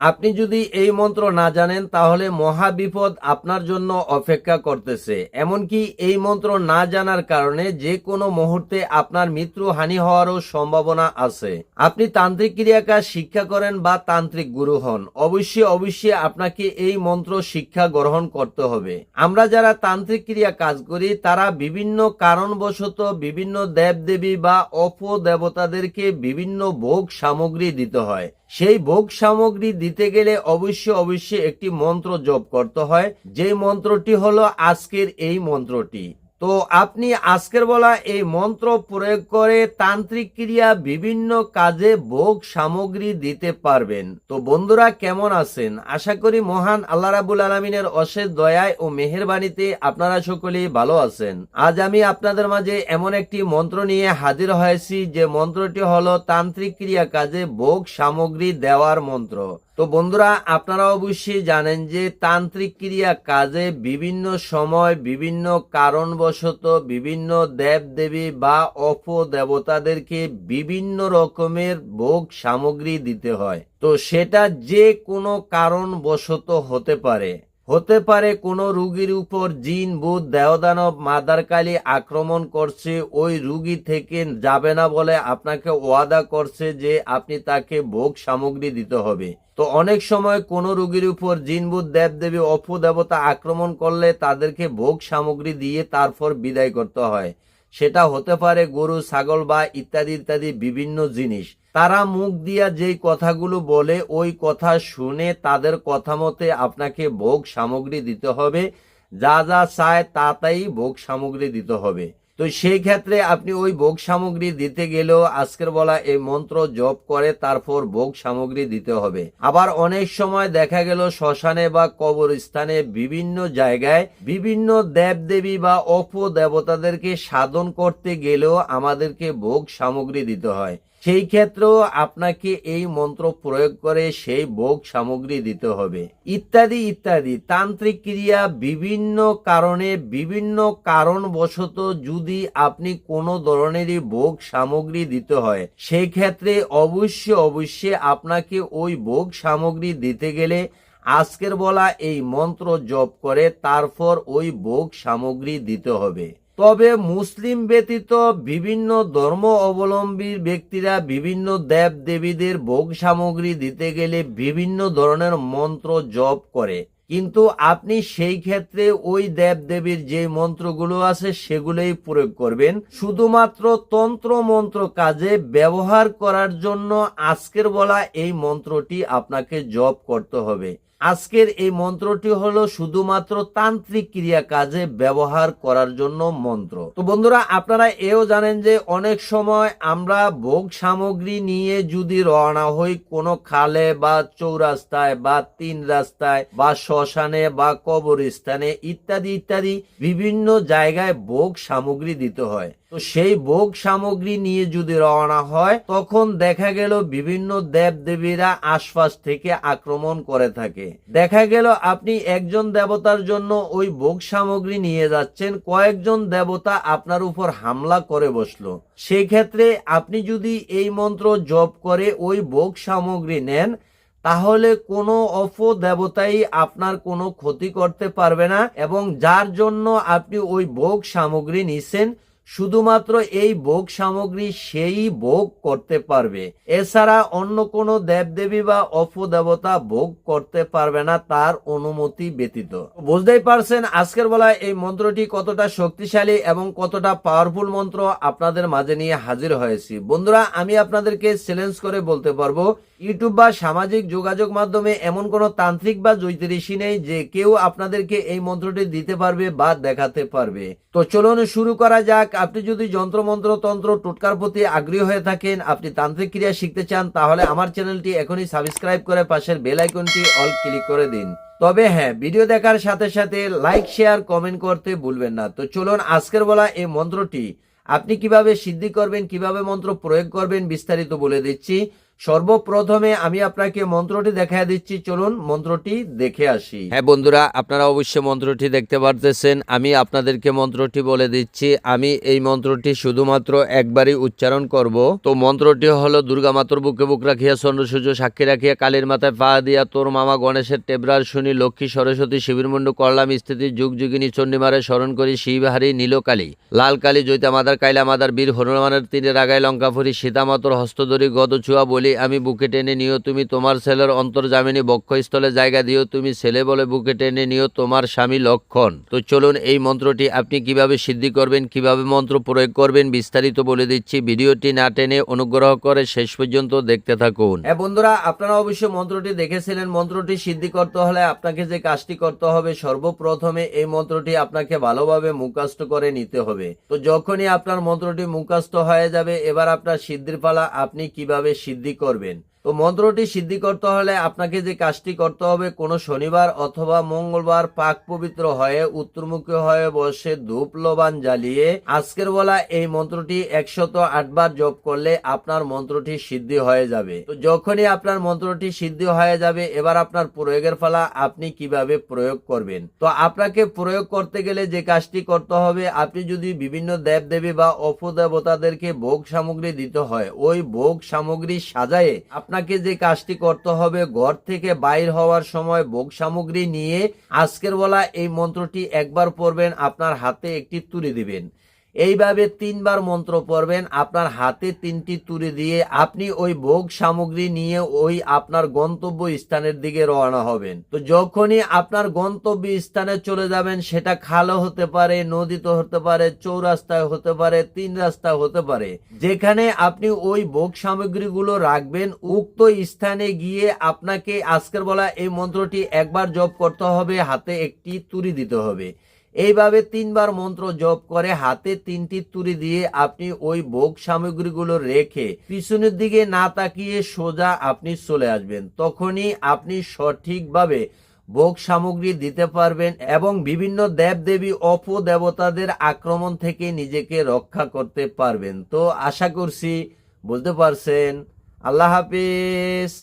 আপনি যদি এই মন্ত্র না জানেন, তাহলে মহা বিপদ আপনার জন্য অপেক্ষা করতেছে। এমনকি এই মন্ত্র না জানার কারণে যে কোনো মুহূর্তে আপনার মৃত্যু হানি হওয়ারও সম্ভাবনা আছে। আপনি তান্ত্রিক ক্রিয়াকাজ শিক্ষা করেন বা তান্ত্রিক গুরু হন, অবশ্যই অবশ্যই আপনাকে এই মন্ত্র শিক্ষা গ্রহণ করতে হবে। আমরা যারা তান্ত্রিক ক্রিয়া কাজ করি, তারা বিভিন্ন কারণবশত বিভিন্ন দেবদেবী বা অপ দেবতাদেরকে বিভিন্ন ভোগ সামগ্রী দিতে হয়। সেই ভোগ সামগ্রী দিতে গেলে অবশ্যই অবশ্যই একটি মন্ত্র জপ করতে হয়। যে মন্ত্রটি হলো আজকের এই মন্ত্রটি। তো আপনি আজকের বলা এই মন্ত্র প্রয়োগ করে তান্ত্রিক ক্রিয়া বিভিন্ন কাজে ভোগ সামগ্রী দিতে পারবেন। তো বন্ধুরা কেমন আছেন? আশা করি মহান আল্লাহ রাবুল আলমিনের অশেষ দয়ায় ও মেহেরবানিতে আপনারা সকলেই ভালো আছেন। আজ আমি আপনাদের মাঝে এমন একটি মন্ত্র নিয়ে হাজির হয়েছি, যে মন্ত্রটি হলো তান্ত্রিক ক্রিয়া কাজে ভোগ সামগ্রী দেওয়ার মন্ত্র। তো বন্ধুরা আপনারা অবশ্যই জানেন যে তান্ত্রিক ক্রিয়া কাজে বিভিন্ন সময় বিভিন্ন কারণবশত বিভিন্ন দেব দেবী বা অপ দেবতাদেরকে বিভিন্ন রকমের ভোগ সামগ্রী দিতে হয়। তো সেটা যে কোনো কারণবশত হতে পারে। হতে পারে কোনো রুগীর উপর জিন, বুধ, দেহদানব, মাদারকালী আক্রমণ করছে, ওই রুগী থেকে যাবে না বলে আপনাকে ওয়াদা করছে যে আপনি তাকে ভোগ সামগ্রী দিতে হবে। তো অনেক সময় কোনো রুগীর উপর জিনবুদ দেব দেবী অপু, দেবতা আক্রমণ করলে তাদেরকে ভোগ সামগ্রী দিয়ে তারপর বিদায় করতে হয়। সেটা হতে পারে গরু, ছাগল বা ইত্যাদি ইত্যাদি বিভিন্ন জিনিস। তারা মুখ দিয়া যেই কথাগুলো বলে, ওই কথা শুনে তাদের কথা মতে আপনাকে ভোগ সামগ্রী দিতে হবে। যা যা চায় তা তাই ভোগ সামগ্রী দিতে হবে। তো সেই ক্ষেত্রে আপনি ওই ভোগ সামগ্রী দিতে গেলেও আজকের বলা এই মন্ত্র জপ করে তারপর ভোগ সামগ্রী দিতে হবে। আবার অনেক সময় দেখা গেল শ্মশানে বা কবরস্থানে বিভিন্ন জায়গায় বিভিন্ন দেবদেবী বা অপ দেবতাদেরকে সাধন করতে গেলেও আমাদেরকে ভোগ সামগ্রী দিতে হয়। সেই ক্ষেত্রেও আপনাকে এই মন্ত্র প্রয়োগ করে সেই ভোগ সামগ্রী দিতে হবে। ইত্যাদি ইত্যাদি। তান্ত্রিক ক্রিয়া বিভিন্ন কারণে, বিভিন্ন কারণবশত যদি আপনি কোনো ধরনেরই ভোগ সামগ্রী দিতে হয় সেই ক্ষেত্রে অবশ্যই অবশ্যই আপনাকে ওই ভোগ সামগ্রী দিতে গেলে আজকের বলা এই মন্ত্র জপ করে তারপর ওই ভোগ সামগ্রী দিতে হবে। তবে মুসলিম ব্যতীত বিভিন্ন ধর্ম অবলম্বী ব্যক্তিরা বিভিন্ন দেব দেবীদের ভোগ সামগ্রী দিতে গেলে বিভিন্ন ধরনের মন্ত্র জপ করে। কিন্তু আপনি সেই ক্ষেত্রে ওই দেব দেবীর যে মন্ত্রগুলো আছে সেগুলোই প্রয়োগ করবেন। শুধুমাত্র তন্ত্র মন্ত্র কাজে ব্যবহার করার জন্য আজকের বলা এই মন্ত্রটি আপনাকে জপ করতে হবে। আজকের এই মন্ত্রটি হলো শুধুমাত্র তান্ত্রিক ক্রিয়া কাজে ব্যবহার করার জন্য মন্ত্র। তো বন্ধুরা, আপনারা এও জানেন যে অনেক সময় আমরা ভোগ সামগ্রী নিয়ে যদি রওনা হই কোনো খালে বা চৌরাস্তায় বা তিন রাস্তায় বা শ্মশানে বা কবরস্থানে ইত্যাদি ইত্যাদি বিভিন্ন জায়গায় ভোগ সামগ্রী দিতে হয়। তো সেই ভোগ সামগ্রী নিয়ে যদি রওনা হয়, তখন দেখা গেল বিভিন্ন দেব দেবীরা আশপাশ থেকে আক্রমণ করে থাকে। দেখা গেল আপনি একজন দেবতার জন্য ওই ভোগ সামগ্রী নিয়ে যাচ্ছেন, কয়েকজন দেবতা আপনার উপর হামলা করে বসল। সেই ক্ষেত্রে আপনি যদি এই মন্ত্র জপ করে ওই ভোগ সামগ্রী নেন, তাহলে কোনো অপ দেবতাই আপনার কোনো ক্ষতি করতে পারবে না এবং যার জন্য আপনি ওই ভোগ সামগ্রী নিছেন শুধুমাত্র এই ভোগ সামগ্রী সেই ভোগ করতে পারবে। এছাড়া অন্য কোনো দেবদেবী বা অপদেবতা ভোগ করতে পারবে না তার অনুমতি ব্যতীত। বুঝতেই পারছেন, আজকের বেলায় এই মন্ত্রটি কতটা শক্তিশালী এবং কতটা পাওয়ারফুল মন্ত্র আপনাদের মাঝে নিয়ে হাজির হয়েছি। বন্ধুরা, আমি আপনাদেরকে চ্যালেঞ্জ করে বলতে পারব ইউটিউব বা সামাজিক যোগাযোগ মাধ্যমে এমন কোনো তান্ত্রিক বা জ্যোতিষী নেই যে কেউ আপনাদেরকে এই মন্ত্রটি দিতে পারবে বা দেখাতে পারবে। তো চলুন শুরু করা যাক। আপনি যদি যন্ত্রমন্ত্র তন্ত্র টোটকার প্রতি আগ্রহী হয়ে থাকেন, আপনি তান্ত্রিক ক্রিয়া শিখতে চান, তাহলে আমার চ্যানেলটি এখনই সাবস্ক্রাইব করে পাশের বেল আইকনটি অল ক্লিক করে দিন। তবে হ্যাঁ ভিডিও দেখার সাথে সাথে লাইক, শেয়ার, কমেন্ট করতে ভুলবেন না। তো চলুন আজকের বলা এই মন্ত্রটি আপনি কীভাবে সিদ্ধি করবেন, কীভাবে মন্ত্র প্রয়োগ করবেন বিস্তারিত বলে দিচ্ছি। সর্বপ্রথমে আমি আপনাকে মন্ত্রটি দেখা দিচ্ছি। চলুন মন্ত্রটি দেখে আসি। হ্যাঁ বন্ধুরা, আপনারা অবশ্যই মন্ত্রটি দেখতে পারতেছেন। আমি আপনাদেরকে মন্ত্রটি বলে দিচ্ছি। আমি এই মন্ত্রটি শুধুমাত্র একবারই উচ্চারণ করব। তো মন্ত্রটি হলো, দুর্গা মাতর বুকে বুক রাখিয়া চন্দ্র সূর্য সাক্ষী রাখিয়া কালীর মাথায় পা দিয়া তোর মামা গণেশের টেবরার শুনি লক্ষ্মী সরস্বতী শিবিরমুন্ডু করলাম স্থিতি যুগ যুগিনী চণ্ডীমারে স্মরণ করি শিবহারি নীলকালী। লাল কালী জৈতা মাদার কাইলা মাদার বীর হনুমানের তীরে রাগায় লঙ্কাফুরি সীতামাতর হস্তধরি গদছুয়া বলি আমি বুকে টেনে নিও, তুমি তোমার ছেলের অন্তর্জামিনী বক্ষস্থলে জায়গা দিও, তুমি ছেলে বলে বুকে টেনে নিও, তোমার স্বামী লক্ষণ। তো চলুন এই মন্ত্রটি আপনি কীভাবে সিদ্ধি করবেন, কীভাবে মন্ত্র প্রয়োগ করবেন, বিস্তারিত বলে দিচ্ছি। ভিডিওটি না টেনে অনুগ্রহ করে শেষ পর্যন্ত দেখতে থাকুন। হ্যাঁ বন্ধুরা, আপনারা অবশ্যই মন্ত্রটি দেখেছিলেন। মন্ত্রটি সিদ্ধি করতে হলে আপনাকে যে কাজটি করতে হবে, সর্বপ্রথমে এই মন্ত্রটি আপনাকে ভালোভাবে মুখাস্ত করে নিতে হবে। তো যখনই আপনার মন্ত্রটি মুখাস্ত হয়ে যাবে, এবার আপনার সিদ্ধির পালা আপনি কীভাবে সিদ্ধি করবেন। তো মন্ত্রটি সিদ্ধি করতে হলে আপনাকে যে কাজটি করতে হবে কোনো শনিবার অথবা মঙ্গলবার পাক পবিত্র হয়ে, উত্তরমুখী হয়ে বসে ধূপ লোবান জ্বালিয়ে আজকের বেলা এই মন্ত্রটি একশত আটবার জপ করলে আপনার মন্ত্রটি সিদ্ধি হয়ে যাবে। তো যখনই আপনার মন্ত্রটি সিদ্ধি হয়ে যাবে, এবার আপনার প্রয়োগের ফলা আপনি কীভাবে প্রয়োগ করবেন? তো আপনাকে প্রয়োগ করতে গেলে যে কাজটি করতে হবে, আপনি যদি বিভিন্ন দেব দেবী বা অপদেবতাদেরকে ভোগ সামগ্রী দিতে হয়, ওই ভোগ সামগ্রী সাজায়ে আপনাকে যে কাজটি করতে হবে, ঘর থেকে বাইর হওয়ার সময় ভোগ সামগ্রী নিয়ে আজকের বলা এই মন্ত্রটি একবার পড়বেন, আপনার হাতে একটি তুলে দিবেন। এইভাবে তিনবার মন্ত্র পড়বেন, আপনার হাতে তিনটি তুলে দিয়ে আপনি ওই ভোগ সামগ্রী নিয়ে ওই আপনার গন্তব্য স্থানের দিকে রওনা হবেন। তো যখনই আপনার গন্তব্য স্থানে চলে যাবেন, সেটা খালো হতে পারে, নদীতে হতে পারে, চৌরাস্তায় হতে পারে, তিন রাস্তা হতে পারে, যেখানে আপনি ওই ভোগ সামগ্রীগুলো রাখবেন, উক্ত স্থানে গিয়ে আপনাকে আজকের বলা এই মন্ত্রটি একবার জপ করতে হবে, হাতে একটি তুরি দিতে হবে। এইভাবে তিনবার মন্ত্র জপ করে হাতে তিনটি তুরি দিয়ে আপনি ওই ভোগ সামগ্রীগুলো রেখে পিছনের দিকে না তাকিয়ে সোজা আপনি চলে আসবেন। তখনই আপনি সঠিকভাবে ভোগ সামগ্রী দিতে পারবেন এবং বিভিন্ন দেব দেবী অপ দেবতাদের আক্রমণ থেকে নিজেকে রক্ষা করতে পারবেন। তো আশা করছি বলতে পারছেন। আল্লাহ হাফিজ।